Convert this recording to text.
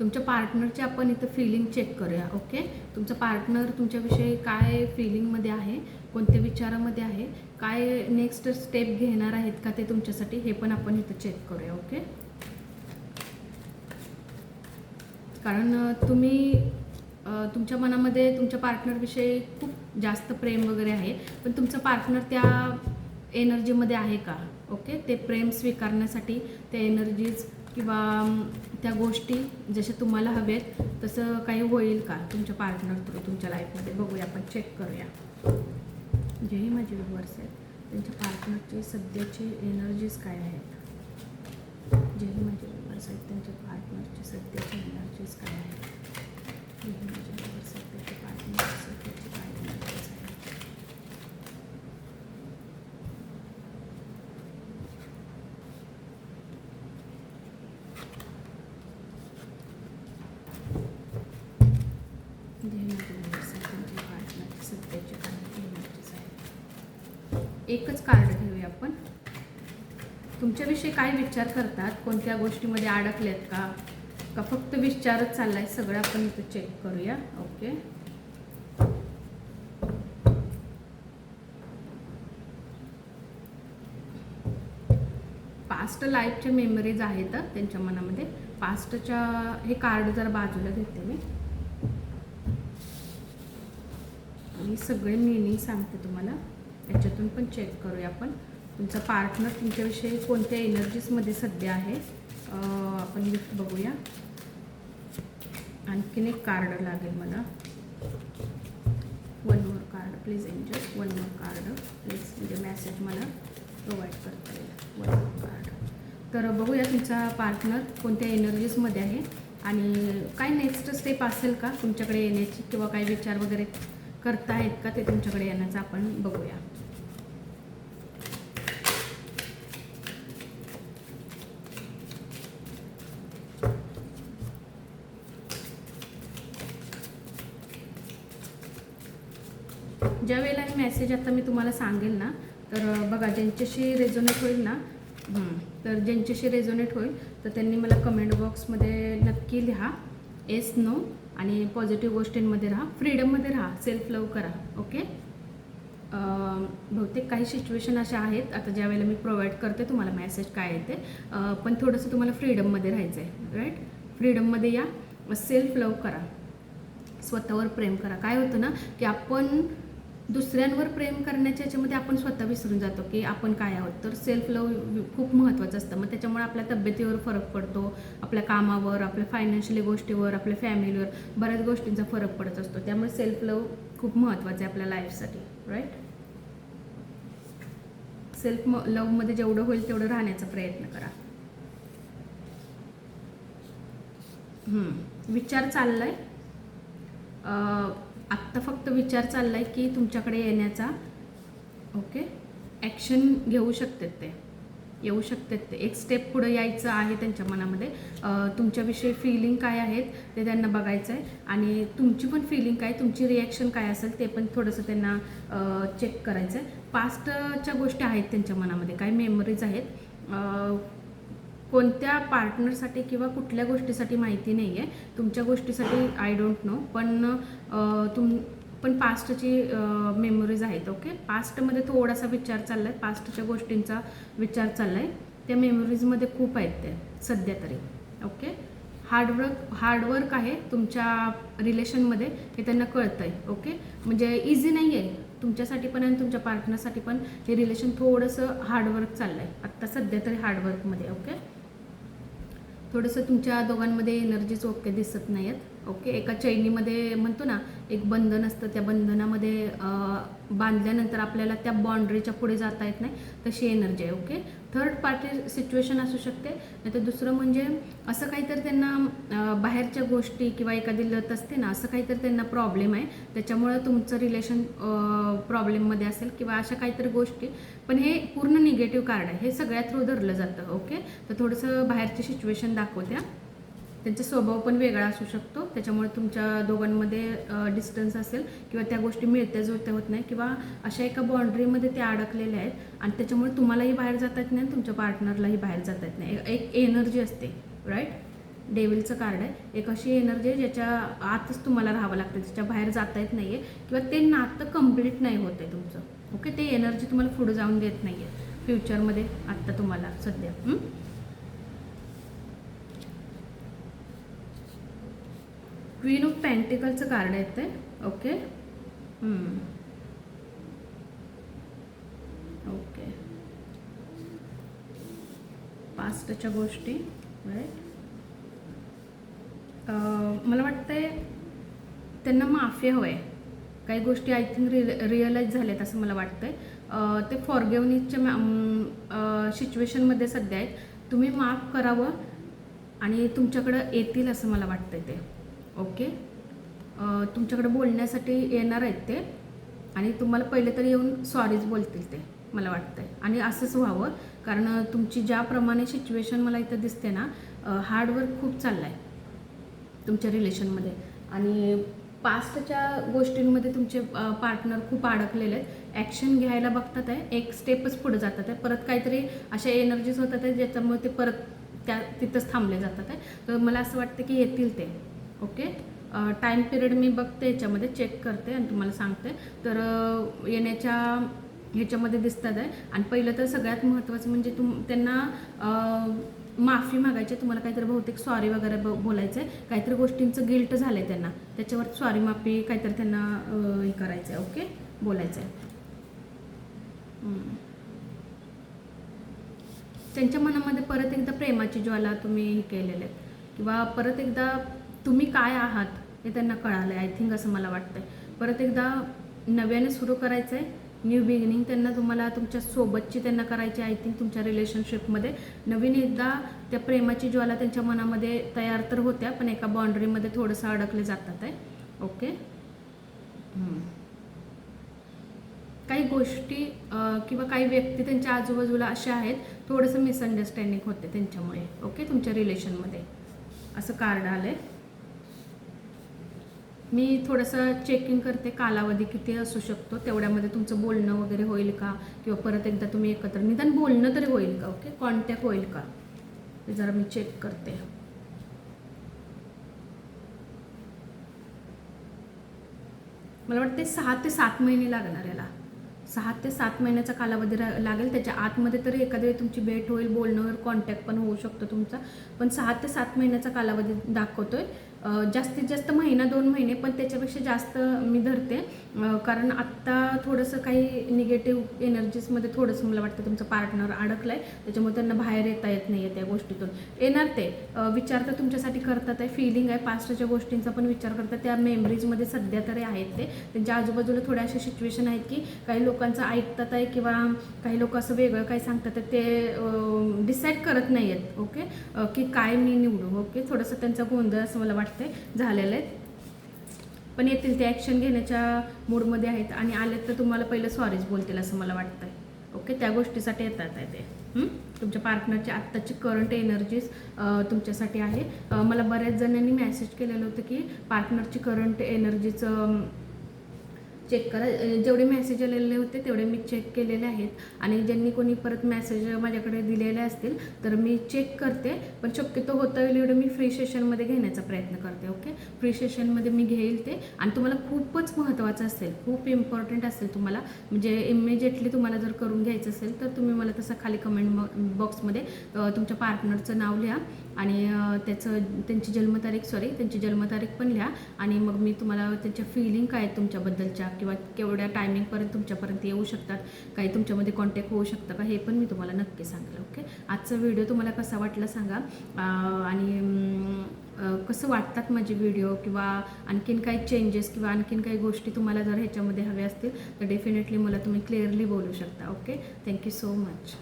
तुमच्या पार्टनरची आपण इथं फिलिंग चेक करूया ओके तुमचं पार्टनर तुमच्याविषयी काय फिलिंगमध्ये आहे कोणत्या विचारामध्ये आहे काय नेक्स्ट स्टेप घेणार आहेत का ते तुमच्यासाठी हे पण आपण इथं चेक करूया ओके कारण तुम्ही तुमच्या मनामध्ये तुमच्या पार्टनरविषयी खूप जास्त प्रेम वगैरे आहे पण तुमचं पार्टनर त्या एनर्जीमध्ये आहे का ओके ते प्रेम स्वीकारण्यासाठी त्या एनर्जीज किंवा त्या गोष्टी जशा तुम्हाला हवेत तसं काही होईल का तुमच्या पार्टनर थ्रू तुमच्या लाईफमध्ये बघूया आपण चेक करूया. जेही माझे व्ह्युअर्स आहेत त्यांच्या पार्टनरची सध्याची एनर्जीज काय आहेत? जेही माझे व्ह्युअर्स आहेत त्यांच्या पार्टनरचे सध्याची एनर्जीज काय आहेत? जेही माझे व्ह्युअर्स आहेत त्यांच्या पार्टनरचे काय एनर्जीज आहेत जेही माझे व्ह्युअर्स आहेत त्यांच्या पार्टनरची सध्याची काय एनर्जीज आहेत एकच कार्ड घेऊया आपण. तुमच्याविषयी काय विचार करतात? कोणत्या गोष्टीमध्ये अडकल्यात का? का फक्त विचारच चाललाय? सगळं आपण इथं चेक करूया. ओके पास्ट लाईफच्या मेमरीज आहेत त्यांच्या मनामध्ये. पास्टच्या हे कार्ड जरा बाजूला घेते मी. आणि सगळे मिनिंग सांगते तुम्हाला. याच्यातून पण चेक करूया आपण. तुमचा पार्टनर तुमच्याविषयी कोणत्या एनर्जीजमध्ये सध्या आहे आपण लिस्ट बघूया. आणखीन एक कार्ड लागेल मला. One more card please enjoy one more card please म्हणजे मॅसेज मला प्रोव्हाइड करता येईल. वन मोर कार्ड तर बघूया तुमचा पार्टनर कोणत्या एनर्जीजमध्ये आहे आणि काय नेक्स्ट स्टेप असेल का? तुमच्याकडे येण्याची किंवा काय विचार वगैरे? करता आहेत का ते तुमच्याकडे येण्याचं आपण बघूया. ज्या वेळेला हे मेसेज आता मी तुम्हाला सांगेल ना तर बघा ज्यांच्याशी रेझोनेट होईल ना तर ज्यांच्याशी रेझोनेट होईल तर त्यांनी मला कमेंट बॉक्समध्ये नक्की लिहा. एस नो आणि पॉझिटिव्ह गोष्टींमध्ये राहा. फ्रीडममध्ये राहा. सेल्फ लव करा. ओके बहुतेक काही सिच्युएशन अशा आहेत. आता ज्या वेळेला मी प्रोव्हाइड करते तुम्हाला मेसेज काय येते? पण थोडंसं तुम्हाला फ्रीडममध्ये राहायचं आहे राईट फ्रीडममध्ये या. सेल्फ लव करा. स्वतःवर प्रेम करा. काय होतं ना की आपण दुसऱ्यांवर प्रेम करण्याच्या याच्यामध्ये आपण स्वतः विसरून जातो की आपण काय आहोत. तर सेल्फ लव खूप महत्त्वाचं असतं. मग त्याच्यामुळे आपल्या तब्येतीवर फरक पडतो आपल्या कामावर आपल्या फायनान्शियली गोष्टीवर आपल्या फॅमिलीवर बऱ्याच गोष्टींचा फरक पडत असतो. त्यामुळे सेल्फ लव खूप महत्त्वाचं आहे आपल्या लाईफसाठी राईट सेल्फ म लवमध्ये जेवढं होईल तेवढं राहण्याचा प्रयत्न करा. विचार चाललाय. आत्ता फक्त विचार चाललाय की तुमच्याकडे येण्याचा ओके ॲक्शन घेऊ शकतात ते. येऊ शकतात ते. एक स्टेप पुढं यायचं आहे त्यांच्या मनामध्ये. तुमच्याविषयी फिलिंग काय आहेत ते त्यांना बघायचं आहे आणि तुमची पण फिलिंग काय तुमची रिॲक्शन काय असेल ते पण थोडंसं त्यांना चेक करायचं आहे पास्टच्या गोष्टी आहेत त्यांच्या मनामध्ये. काय मेमरीज आहेत. कोणत्या पार्टनरसाठी किंवा कुठल्या गोष्टीसाठी माहिती नाही आहे तुमच्या गोष्टीसाठी आय डोंट नो पण तुम पण पास्टची मेमोरीज आहेत ओके पास्टमध्ये थोडासा विचार चालला आहे पास्टच्या गोष्टींचा विचार चालला आहे त्या मेमोरीजमध्ये खूप आहेत ते सध्या तरी ओके हार्डवर्क हार्डवर्क आहे तुमच्या रिलेशनमध्ये हे त्यांना कळतं आहे ओके म्हणजे इझी नाही आहे तुमच्यासाठी पण आणि तुमच्या पार्टनरसाठी पण हे रिलेशन थोडंसं हार्डवर्क चाललं आहे आत्ता सध्या तरी हार्डवर्कमध्ये ओके थोडंसं तुमच्या दोघांमध्ये एनर्जीच ओके दिसत नाही आहेत ओके एका चैनीमध्ये म्हणतो ना एक बंधन असतं त्या बंधनामध्ये बांधल्यानंतर आपल्याला त्या बाँड्रीच्या पुढे जाता येत नाही तशी एनर्जी आहे ओके थर्ड पार्टी सिच्युएशन असू शकते. नाही तर दुसरं म्हणजे असं काहीतरी त्यांना बाहेरच्या गोष्टी किंवा एखादी लत असते ना असं काहीतरी त्यांना प्रॉब्लेम आहे. त्याच्यामुळं तुमचं रिलेशन प्रॉब्लेममध्ये असेल किंवा अशा काहीतरी गोष्टी. पण हे पूर्ण निगेटिव्ह कार्ड आहे. हे सगळ्या थ्रू धरलं जातं ओके तर थोडंसं बाहेरची सिच्युएशन दाखवत्या. त्यांचा स्वभाव पण वेगळा असू शकतो. त्याच्यामुळे तुमच्या दोघांमध्ये डिस्टन्स असेल किंवा त्या गोष्टी मिळत्या जुळत्या होत नाही किंवा अशा एका बाँड्रीमध्ये त्या अडकलेल्या आहेत आणि त्याच्यामुळे तुम्हालाही बाहेर जाता येत नाही आणि तुमच्या पार्टनरलाही बाहेर जाता येत नाही. एक एनर्जी असते राईट डेविलचं कार्ड आहे. एक अशी एनर्जी आहे ज्याच्या आतच तुम्हाला राहावं लागतं त्याच्या बाहेर जाता येत नाही आहे किंवा ते नातं कंप्लीट नाही होत आहे तुमचं. ओके ते एनर्जी तुम्हाला पुढे जाऊन देत नाही आहे फ्युचरमध्ये आत्ता तुम्हाला सध्या. क्वीन ऑफ पॅन्टिकलचं कार्ड आहे ते. ओके ओके पास्टच्या गोष्टी राईट uh, मला वाटतंय त्यांना माफी हवं आहे काही गोष्टी आय थिंक रि रिअलाईज झाल्यात असं मला वाटतंय. Uh, ते फॉरगेवनीच्या सिच्युएशनमध्ये mm, uh, सध्या आहेत. तुम्ही माफ करावं आणि तुमच्याकडं येतील असं मला वाटतंय ते. ओके? तुमच्याकडे बोलण्यासाठी येणार आहेत ते. आणि तुम्हाला पहिले तरी येऊन सॉरीज बोलतील ते मला वाटतंय. आणि असंच व्हावं कारण तुमची ज्याप्रमाणे सिच्युएशन मला इथं दिसते ना हार्डवर्क खूप चाललं आहे तुमच्या रिलेशनमध्ये आणि पास्टच्या गोष्टींमध्ये तुमचे पार्टनर खूप अडकलेले आहेत. ॲक्शन घ्यायला बघतात आहे एक स्टेपच पुढे जातात आहे. परत काहीतरी अशा एनर्जीज होतात आहे ज्याच्यामुळे ते परत त्या तिथंच थांबले जातात आहे. तर मला असं वाटतं की येतील ते. ओके? टाईम पिरियड मी बघते याच्यामध्ये चेक करते आणि तुम्हाला सांगते. तर येण्याच्या ह्याच्यामध्ये दिसतात आहे. आणि पहिलं तर सगळ्यात महत्त्वाचं म्हणजे तुम त्यांना माफी मागायची आहे. तुम्हाला काहीतरी बहुतेक सॉरी वगैरे ब बोलायचं आहे काहीतरी गोष्टींचं गिल्ट झालं आहे त्यांना. त्याच्यावर सॉरी माफी काहीतरी त्यांना हे करायचं आहे ओके? बोलायचं आहे त्यांच्या मनामध्ये परत एकदा प्रेमाची ज्वाला तुम्ही हे केलेले आहेत. किंवा परत एकदा तुम्ही काय आहात हे त्यांना कळालं आहे आय थिंक असं मला वाटतंय. परत एकदा नव्याने सुरू करायचं आहे न्यू बिगिनिंग त्यांना तुम्हाला तुमच्या सोबतची त्यांना करायची आय थिंक तुमच्या रिलेशनशिपमध्ये नवीन एकदा त्या प्रेमाची ज्वाला त्यांच्या मनामध्ये तयार तर होत्या पण एका बाउंड्रीमध्ये थोडंसं अडकले जातात eh? आहे ओके काही गोष्टी किंवा काही व्यक्ती त्यांच्या आजूबाजूला अशा आहेत थोडंसं मिसअंडरस्टँडिंग होते त्यांच्यामुळे ओके तुमच्या रिलेशनमध्ये असं कार्ड आलं आहे मी थोडंसं चेकिंग करते कालावधी किती असू शकतो तेवढ्यामध्ये तुमचं बोलणं वगैरे होईल का? किंवा परत एकदा तुम्ही एकत्र निदान बोलणं तरी होईल का ओके कॉन्टॅक्ट होईल का? ते जरा मी चेक करते. मला वाटते सहा ते सात महिने लागणार याला. सहा ते सात महिन्याचा कालावधी लागेल. त्याच्या आतमध्ये तरी एखाद्या तुमची भेट होईल बोलणं होईल कॉन्टॅक्ट पण होऊ शकतो तुमचा. पण सहा ते सात महिन्याचा कालावधी दाखवतोय. जास्तीत जास्त महिना दोन महिने पण त्याच्यापेक्षा जास्त मी धरते. कारण आत्ता थोडंसं काही निगेटिव्ह एनर्जीजमध्ये थोडंसं मला वाटतं तुमचं पार्टनर अडकलं आहे त्याच्यामुळे त्यांना बाहेर येता येत नाही आहे त्या गोष्टीतून. येणार ते. विचार तर तुमच्यासाठी करतात आहे. फिलिंग आहे. पास्टच्या गोष्टींचा पण विचार करतात. त्या मेमरीजमध्ये सध्या तरी आहेत ते. त्यांच्या आजूबाजूला थोड्या अशा सिच्युएशन आहेत की काही लोकांचं ऐकतात आहे किंवा काही लोक असं वेगळं काही सांगतात ते डिसाईड करत नाही आहेत ओके की काय मी निवडू? ओके थोडंसं त्यांचा गोंधळ असं मला वाटतं. वाटते. झालेले आहेत पण येतील ते ॲक्शन घेण्याच्या मूडमध्ये आहेत आणि आले तर तुम्हाला पहिलं सॉरीज बोलतील असं मला वाटतंय. ओके त्या गोष्टीसाठी येतात आहे ते. तुमच्या पार्टनरची आत्ताची करंट एनर्जीज तुमच्यासाठी आहे. मला बऱ्याच जणांनी मॅसेज केलेलं होतं की पार्टनरची करंट एनर्जीचं चेक करा. जेवढे मेसेज आलेले होते तेवढे मी चेक केलेले आहेत. आणि ज्यांनी कोणी परत मेसेज माझ्याकडे दिलेले असतील तर मी चेक करते. पण शक्यतो होता येईल एवढं मी फ्री सेशनमध्ये घेण्याचा प्रयत्न करते ओके फ्री सेशनमध्ये मी घेईल ते. आणि तुम्हाला खूपच महत्त्वाचं असेल खूप इम्पॉर्टंट असेल तुम्हाला. म्हणजे इमिजिएटली तुम्हाला जर करून घ्यायचं असेल तर तुम्ही मला तसं खाली कमेंट बॉक्समध्ये तुमच्या पार्टनरचं नाव लिहा. आणि त्याचं त्यांची जन्मतारीख सॉरी त्यांची जन्मतारीख पण लिहा आणि मग मी तुम्हाला त्यांच्या फिलिंग काय आहेत तुमच्याबद्दलच्या किंवा केवढ्या टायमिंगपर्यंत तुमच्यापर्यंत येऊ शकतात काही तुमच्यामध्ये कॉन्टॅक्ट होऊ शकतं का हे पण मी तुम्हाला नक्की सांगेल ओके आजचा व्हिडिओ तुम्हाला कसा वाटला सांगा. आणि कसं वाटतात माझे व्हिडिओ किंवा आणखीन काही चेंजेस किंवा आणखीन काही गोष्टी तुम्हाला जर ह्याच्यामध्ये हव्या असतील तर डेफिनेटली मला तुम्ही क्लिअरली बोलू शकता ओके थँक्यू सो मच